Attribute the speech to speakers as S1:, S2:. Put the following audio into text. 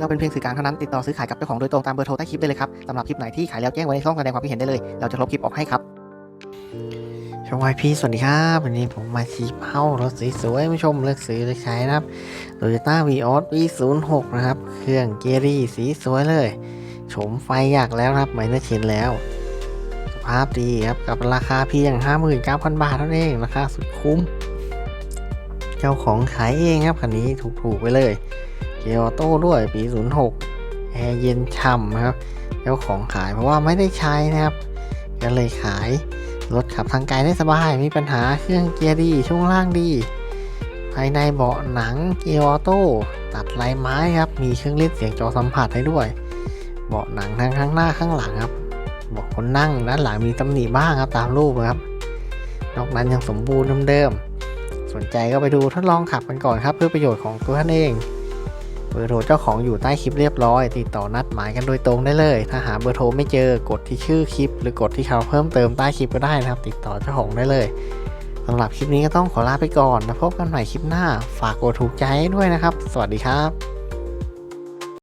S1: เราเป็นเพียงสื่อกลางเท่านั้นติดต่อซื้อขายกับเจ้าของโดยตรงตามเบอร์โทรใต้คลิปได้เลยครับสำหรับคลิปไหนที่ขายแล้วแจ้งไว้ในช่องแสดงความคิดเห็นได้เลย เราจะลบคลิปออกให้ครับช่องไอพีสวัสดีครับวันนี้ผมมาชี้เป้ารถสวยๆมาชมเลือกซื้อเลือกใช้นะครับ Toyota Vios V06 นะครับ เครื่องเกยรี่สีสวยเลยโฉมไฟอยากแล้วนะครับไม่น่าเชนแล้ว สภาพดีครับกับราคาเพียง 59,000 บาทเท่านั้นเองราคาสุดคุ้ม เจ้าของขายเองครับคันนี้ถูกๆไปเลย เกียร์ออโต้ด้วยปี 06 แอร์เย็นฉ่ำครับ เจ้าของขายเพราะว่าไม่ได้ใช้นะครับ ก็เลยขายรถขับทางไกลได้สบาย มีปัญหาเครื่องเกียร์ดี ช่วงล่างดี ภายในเบาะหนังเกียร์ออโต้ตัดลายไม้ครับ มีเครื่องเล่นเสียงจอสัมผัสให้ด้วย เบาะหนังทั้งข้างหน้าข้างหลังครับเบาะคนนั่งด้านหลังมีตำหนิบ้างครับตามรูปครับ นอกนั้นยังสมบูรณ์เดิมๆสนใจก็ไปดูทดลองขับกันก่อนครับ เพื่อประโยชน์ของตัวท่านเอง เบอร์โทรเจ้าของอยู่ใต้คลิปเรียบร้อย ติดต่อนัดหมายกันโดยตรงได้เลย ถ้าหาเบอร์โทรไม่เจอกดที่ชื่อคลิป หรือกดที่เขาเพิ่มเติมใต้คลิปก็ได้นะครับ ติดต่อเจ้าของได้เลยสำหรับคลิปนี้ก็ต้องขอลาไปก่อนแล้วพบกันใหม่คลิปหน้า ฝากกดถูกใจด้วยนะครับ สวัสดีครับ